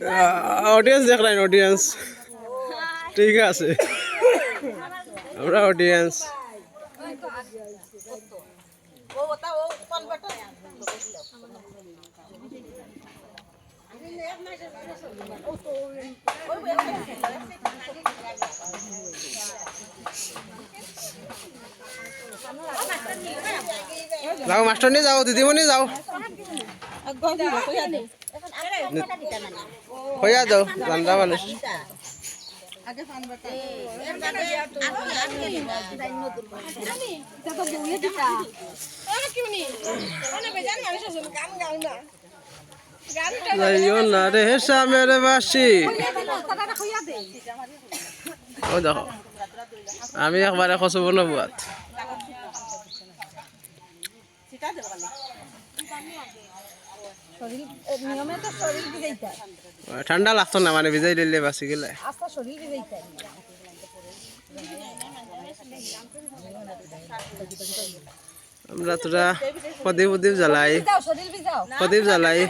Audience দেখ audience ঠিক আছে। আমরা অডিয়েন্স যাও মাস্টার নিয়ে যাও দিদিমণি যাও। হইয়া যাও রান্না মানুষ। না আমি একবারে খসব নবুয়াত নিয়মে তো শরীর ভিজাইতে ঠান্ডা লাগতো না মানে ভিজাই দিলে বাসি গেলে। আস্তা শরীর ভিজাইতে আমরা তোরা প্রদীপ প্রদীপ জ্বালাই। প্রদীপ জ্বালাই।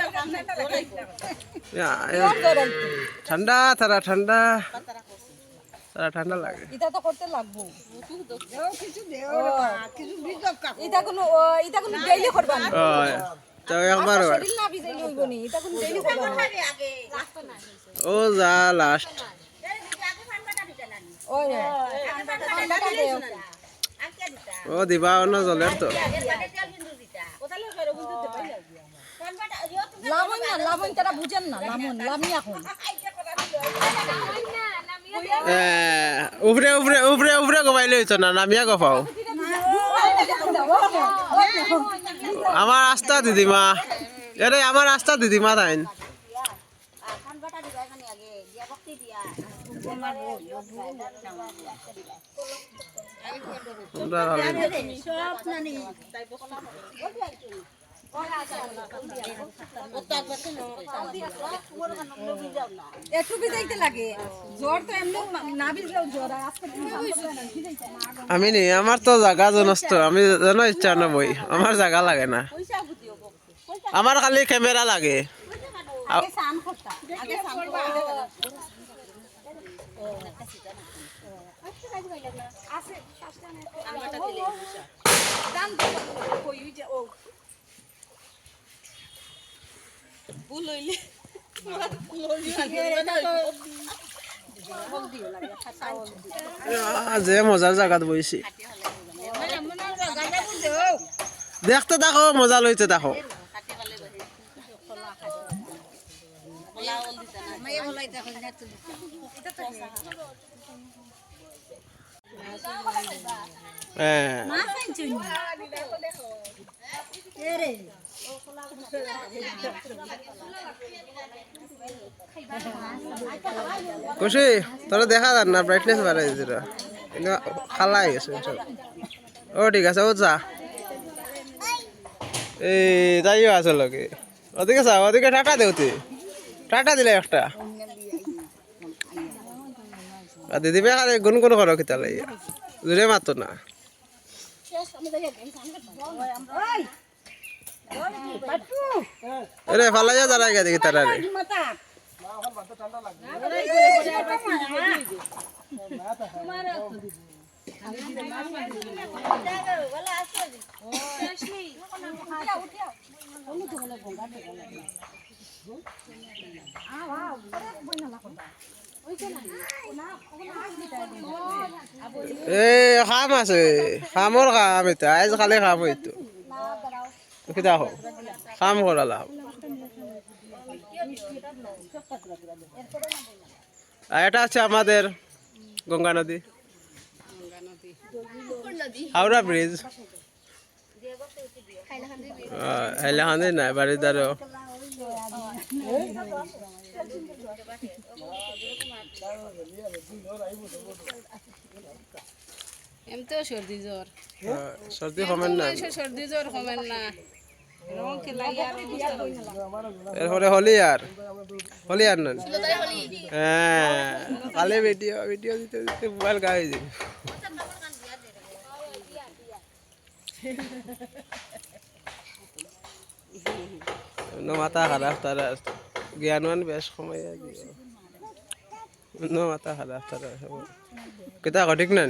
ঠান্ডা তারা ঠান্ডা তারা ঠান্ডা লাগে। এটা তো করতে লাগবো। এটা কোনো ও, এটা কোনো ডেইলি করবা না ও তো একবার শরীর না ভিজাইলে হইব নি এটা কোনো ডেইলি করবা না। ও যা লাস্ট ওই ঠান্ডাটা দেও ও দিবা অন্য জলের তো। লাবণ না লাবণ তারা বুঝেন না লাবণ লামি এখন। উপরে উপরে উপরে উপরে গবাইলে হইতো না নামিয়া গফাও আমার রাস্তা দিদিমা। এরে আমার রাস্তা দিদিমা তাইন। আমরা আমি নি আমার তো জাগা জনস্ত আমি জানো ইচ্ছা নবই আমার জাগা লাগে না আমার খালি ক্যামেরা লাগে আছে দান তো কই যে ও ভুল হইলে যে মজার জাগাত বইছি। দেখতে দেখো মজা লইতে দেখো। হ্যাঁ। খুশি তোরা দেখা যান না ব্রাইটনেস বাড়াই দিছিল কিন্তু খালা হয়ে গেছে। ও, ঠিক আছে, ও যা। এই তাইও আছে লগে। ওদিকে চা ওদিকে টাটা দেউতি টাটা দিলে একটা। দিদি বে খালি গুন গুন করো কিতা লাগে। জোরে মাতো না। আরে ফালাইয়া দাঁড়াই গে দেখি তারা রে। এই খাম আছে, খামৰ কাম এটা আজ খালি খাম হইতো কিতা হো কাম করালা আর এটা আছে আমাদের গঙ্গা নদী। হাওড়া ব্রিজ। হাইলাকান্দি নাই বাড়িদারও এমতেও সর্দি জ্বর। সর্দি কমেন না। সর্দি জ্বর কমেন না। এরপরে হলি আর হলি আর নন হ্যাঁ কালে ভিডিও ভিডিও দিতে দিতে মোবাইল গায়ে যাবে মাথা খারাপ, তারা জ্ঞানৱান বেশ সময় মাতা খালা তারা কেতা ঘটিক না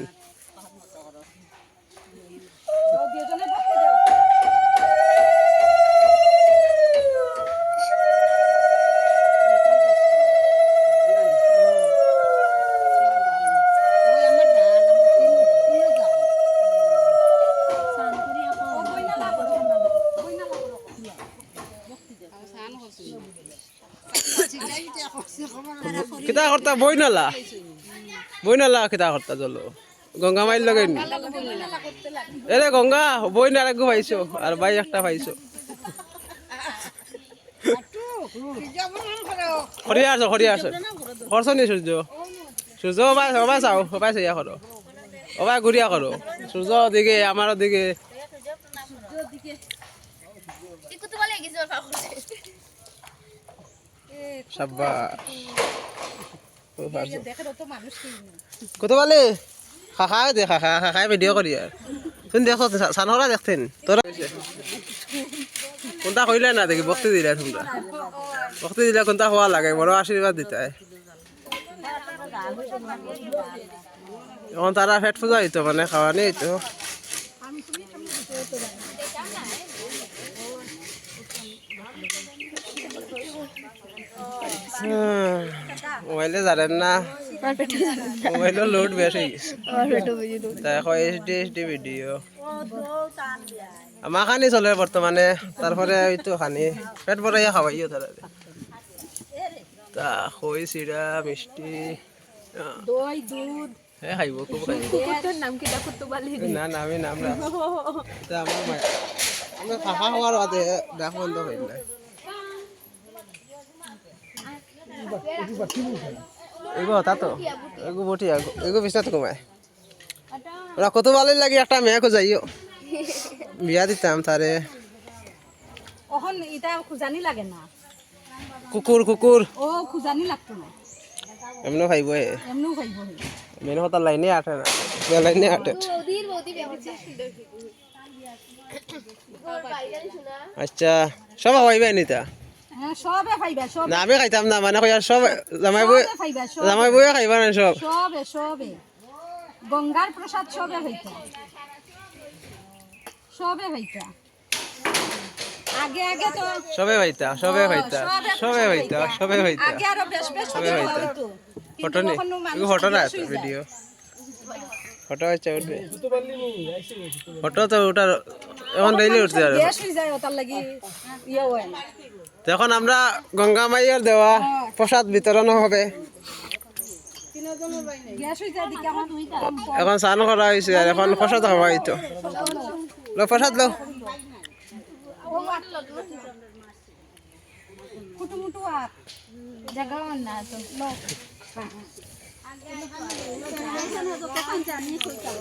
করতা বই নালা বই নালা কিতা করতা চলো গঙ্গা মাইল লগে এরে গঙ্গা বই না লাগু পাইছো আর ভাই একটা পাইছো। খরিয়া আছো খরিয়া আছো করছ নি সূর্য সূর্য ওবাই ওবাই চাও ওবাই চাইয়া করো ওবাই ঘুরিয়া করো সূর্য দিকে আমার দিকে সাব্বা দেখে তো মানুষ কি কত বলে? খাখা দে খাখা খাখাই ভিডিও করি আর। তুমি দেখো সানহরা দেখতেন তোরা কোনটা কইলে না দেখি বক্তি দিলে তোমরা বক্তি দিলে কোনটা হওয়া লাগে বড় আশীর্বাদ দিতে হয়। এখন তারা ফেট পূজা হইতো মানে খাওয়া নেই তো মোবাইলে জানেন না। মোবাইলের লোড বেশ এখন এইচডি এইচডি ভিডিও আমার খানি চলে বর্তমানে তারপরে ওইতো খানি। পেট ভরাইয়া খাওয়াইও তারা তা খই চিৰা, মিষ্টি হে খাইব, খুব খাইব। দেখো না না নাম রাখ তা আমার মাই আমি খাখা হওয়ার বাদে ডাক বন্ধ হইল না এগো তা তো। কমায় ওরা কত ভালো লাগে একটা মেয়ে যাইও। বিয়া দিতাম তারে। অহন এটা খুজানি লাগে না। কুকুর কুকুর। ও খুজানি লাগতো না। এমনি খাইব হে এমনিও খাইব মেনে হতার লাইনে আটে না লাইনে আটে বৌদির বৌদি বেগুছে আচ্ছা সব খাইবে নিতা সবে খাইবা সব। না আমি খাইতাম না মানে কই আর সব জামাই বই জামাই বইয়ে খাইবা না সব? সবে সবে। গঙ্গার প্রসাদ সবে হইতা। সবে হইতা। আগে আগে তো সবে ভাইতা সবে ভাইতা সবে ভাইতা সবে ভাইতা আগে আরও বেশ বেশ সবে সবে হইতা। ফটো ফটো না ভিডিও ফটো উঠবে। ফটো তো ওটার এখন ডেইলি উঠছে আর। গ্যাস হয়ে যায় ওটার লাগি ইয়ে হয়। এখন আমরা গঙ্গা মাইয়ের দেওয়া প্রসাদ বিতরণ হবে। হয়ে এখন স্নান করা হয়েছে আর এখন প্রসাদ খাওয়া হইতো লো প্রসাদ লো।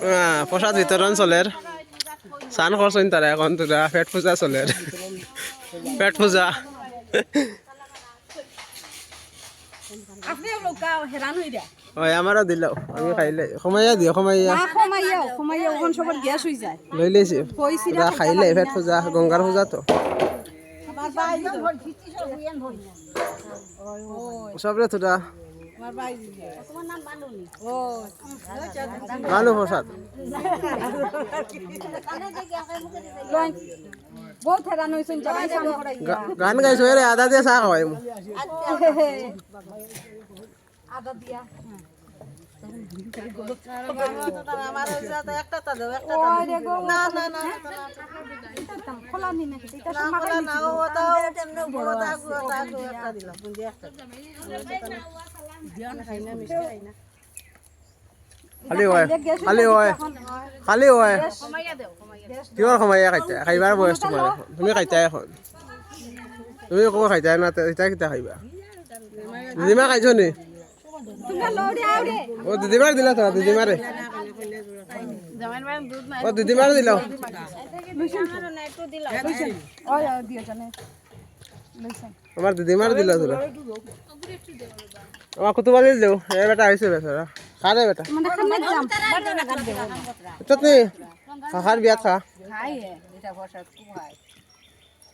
হ্যাঁ, প্রসাদ বিতরণ চলের। স্নান করছেন তারা এখন তোরা পেট পূজা চলের পেট পূজা। ওই আমারও দিল। আমি খাইলে। সোমাইয়া দিও সোমাইয়া। কমাইয়া কমাইয়া ওখান সবার গ্যাস যায়। খাইলে পেট পূজা গংগাৰ পূজাতো চবৰে তোৰা মানুহ প্ৰসাদ বহুত করাই গা- গান গাইছো এৰে আদা দিয়ে চাহ খাওয়াই মোক আদা দিয়া না না না খোলা খালি হয় খালি হয় খালি হয়। কিহৰ সময় খাইতা? খাইবাৰ বয়স তোমাৰ তুমি খাইতাই এখন। তুমি ক'ব খাইতাই না এতিয়া কেতিয়া খাইবা? দিদিমা খাইছ নি? লড়ে দিদিমাৰ দিলা তোৰা দিদিমাৰে। ও দিদিমাৰ দিলা। ওই আমাৰ দিদিমাৰ দিলা দিলেও এই বেটা আহিছে বেচাৰা খাৰে বেটা। মানে বাটা খাখাৰ বিয়াত খা খাই এটা বসা খাই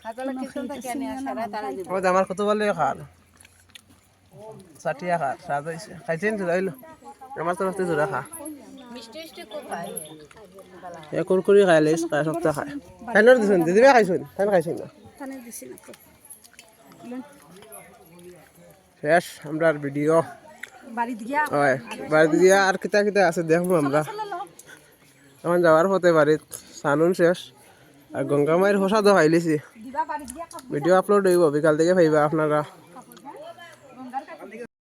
খাতলে কিছু তো কেনে সারা তারা দিব ও আমাৰ কুতুবালি খাৰ ষাটিয়া খা স্বাদ হয়েছে খাইছেন জোড়া হইল আমার তো রাস্তায় জোড়া খা খাই এ কুরকুরি খাই লেস খাই সপ্তাহ খায় খাইনোর দিছেন দিদিবে খাইছেন খাইন খাইছেন না। তো শেষ আমরা ভিডিও। বাড়িতে গিয়া হয় আর কিতা কিতা আছে দেখব আমরা। এখন যাওয়ার পথে বাড়িত সানুন শেষ। আর গঙ্গা মায়ের হসা দিবা ভিডিও আপলোড হইব বিকাল থেকে পাইবা আপনারা।